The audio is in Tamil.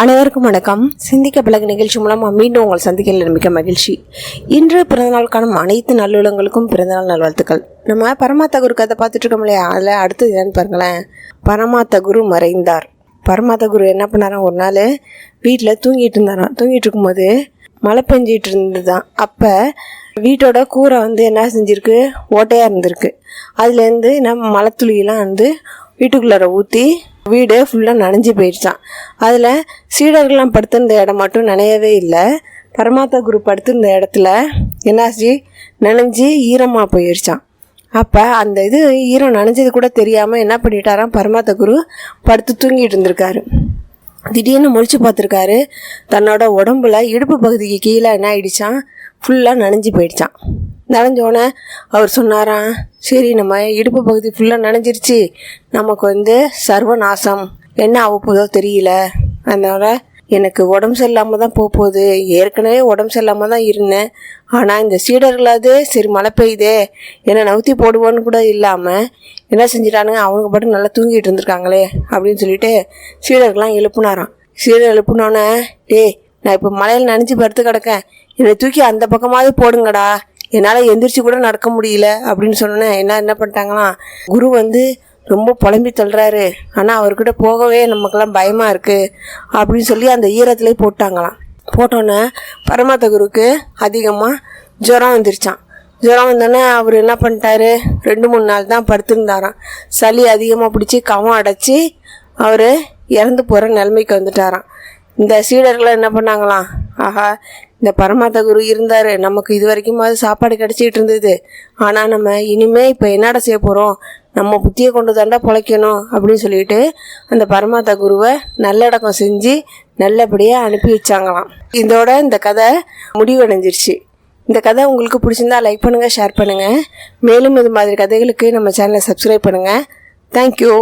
அனைவருக்கும் வணக்கம். சிந்திக்க பழகு நிகழ்ச்சி மூலமாக மீண்டும் உங்கள் சந்திக்கல மிக்க மகிழ்ச்சி. இன்று பிறந்தநாள் காணும் அனைத்து நல்லுள்ளங்களுக்கும் பிறந்தநாள் நல்வாழ்த்துக்கள். நம்ம பரமாத்த குரு கதை பார்த்துட்டு இருக்கோம் இல்லையா? அதில் அடுத்தது என்னன்னு பாருங்களேன். பரமாத்த குரு மறைந்தார். பரமாத்த குரு என்ன பண்ணாராம்? ஒரு நாள் வீட்டில் தூங்கிட்டு இருந்தாராம். தூங்கிட்டு இருக்கும்போது மழை பெஞ்சிட்டு இருந்ததுதான். அப்போ வீட்டோட கூரை வந்து என்ன செஞ்சிருக்கு? ஓட்டையாக இருந்திருக்கு. அதுலேருந்து நம்ம மழை வந்து வீட்டுக்குள்ளார ஊற்றி வீடு ஃபுல்லாக நனைஞ்சு போயிடுச்சான் அதில் சீடர்கள்லாம் படுத்திருந்த இடம் மட்டும் நனையவே இல்லை. பரமாத்தா குரு படுத்திருந்த இடத்துல என்னாச்சு? நனைஞ்சு ஈரமாக போயிடுச்சான் அப்போ அந்த இது ஈரம் நனைஞ்சது கூட தெரியாமல் என்ன பண்ணிட்டாராம்? பரமாத்த குரு படுத்து தூங்கிட்டு இருந்திருக்காரு. திடீர்னு முழிச்சு பார்த்துருக்காரு. தன்னோட உடம்புல இடுப்பு பகுதிக்கு கீழே என்ன ஆயிடுச்சான் ஃபுல்லாக நனைஞ்சு போயிடுச்சான் நனைஞ்சோடனே அவர் சொன்னாராம் சரி நம்ம இடுப்பு பகுதி ஃபுல்லாக நனைஞ்சிருச்சு. நமக்கு வந்து சர்வநாசம். என்ன ஆக போதோ தெரியல. அதனால் எனக்கு உடம்பு சரியில்லாமல் தான் போக போகுது. ஏற்கனவே உடம்பு சரியில்லாமல் தான் இருந்தேன். ஆனால் இந்த சீடர்களாவது சரி மழை பெய்யுதே. என்னை நவுத்தி போடுவோன்னு கூட இல்லாமல் என்ன செஞ்சிட்டானுங்க? அவங்க பாட்டு நல்லா தூங்கிட்டு இருந்திருக்காங்களே அப்படின்னு சொல்லிட்டு சீடர்கள்லாம் எழுப்புனாராம். சீடர் எழுப்புனோன்னே டேய் நான் இப்போ மலையில் நனைஞ்சு படுத்து கிடக்கேன். என்னை தூக்கி அந்த பக்கமாவது போடுங்கடா. என்னால் எந்திரிச்சு கூட நடக்க முடியல அப்படின்னு சொன்னோன்னே என்ன என்ன பண்ணிட்டாங்களாம் குரு வந்து ரொம்ப புலம்பி தள்ளுறாரு. ஆனால் அவர்கிட்ட போகவே நமக்கெல்லாம் பயமாக இருக்குது அப்படின்னு சொல்லி அந்த ஈரத்துலேயே போட்டாங்களாம். போட்டோன்னே பரமாத்த குருக்கு அதிகமாக ஜுரம் வந்துருச்சான் ஜுரம் வந்தோடனே அவர் என்ன பண்ணிட்டாரு? ரெண்டு மூணு நாள் தான் படுத்திருந்தாராம். சளி அதிகமாக பிடிச்சி கவம் அடைச்சி அவர் இறந்து போகிற நிலைமைக்கு வந்துட்டாராம். இந்த சீடர்கள் என்ன பண்ணாங்களாம் ஆஹா இந்த பரமாத்த குரு இருந்தார். நமக்கு இது வரைக்குமாவது சாப்பாடு கிடச்சிட்டு இருந்தது. ஆனால் நம்ம இனிமே இப்போ என்னடா செய்ய போகிறோம் நம்ம புத்தியை கொண்டு தாண்டா பிழைக்கணும் அப்படின்னு சொல்லிட்டு அந்த பரமாத்த குருவை நல்லடக்கம் செஞ்சு நல்லபடியாக அனுப்பி வச்சாங்களாம். இதோட இந்த கதை முடிவடைஞ்சிருச்சு. இந்த கதை உங்களுக்கு பிடிச்சிருந்தா லைக் பண்ணுங்கள் ஷேர் பண்ணுங்கள் மேலும் இது மாதிரி கதைகளுக்கு நம்ம சேனலை சப்ஸ்கிரைப் பண்ணுங்கள் தேங்க்யூ